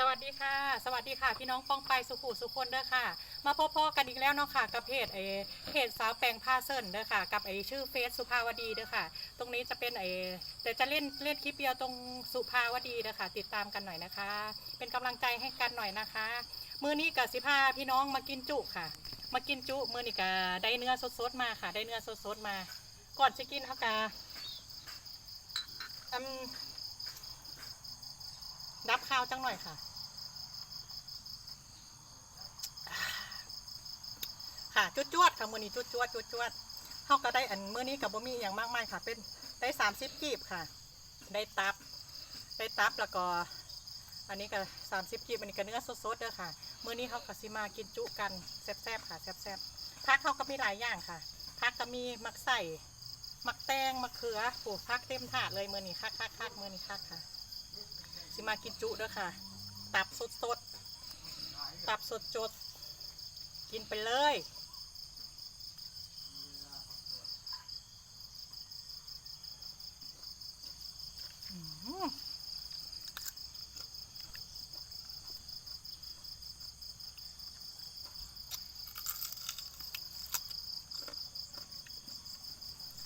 สวัสดีค่ะ สวัสดีค่ะ พี่น้องป้องไปสุขุสุคนเด้อค่ะ มาพบๆกันอีกแล้วเนาะค่ะกับเพจเอเพจสาวแปลงผ้าเส้นเด้อค่ะ กับไอชื่อเฟซสุภาวดีเด้อค่ะ ตรงนี้จะเป็นไอแต่จะเล่นเล่นคลิปเดียวตรงสุภาวดีเด้อค่ะ ติดตามกันหน่อยนะคะ เป็นกำลังใจให้กันหน่อยนะคะมื้อนี้กับสิพาพี่น้องมากินจุค่ะ มากินจุมื้อนี้ก็ได้เนื้อสดๆมาค่ะ ได้เนื้อสดๆมา ก่อนจะกินเขากาอืม ดับข้าวจังหน่อยค่ะ ค่ะจุดจวดค่ะมือนี้จุดจวดจุดจวดเขาก็ได้อันมือนี้กับบ่มีอย่างมากมายค่ะ เป็นได้สามสิบกีบค่ะ ได้ตับ ได้ตับแล้วก็ อันนี้ก็สามสิบกีบอันนี้ก็เนื้อสดๆเด้อค่ะมือนี้เขาก็สิมากินจุกันแซ่บๆค่ะแซ่บๆพักเขาก็มีหลายอย่างค่ะพักก็มีมักใส่มักแตงมักเขือโอ้พักเต็มถาดเลยมือนี้คักคักคักมือนี้คักค่ะ สิมากินจุเด้อค่ะ ตับสดสดตับสดจด กินไปเลย อืม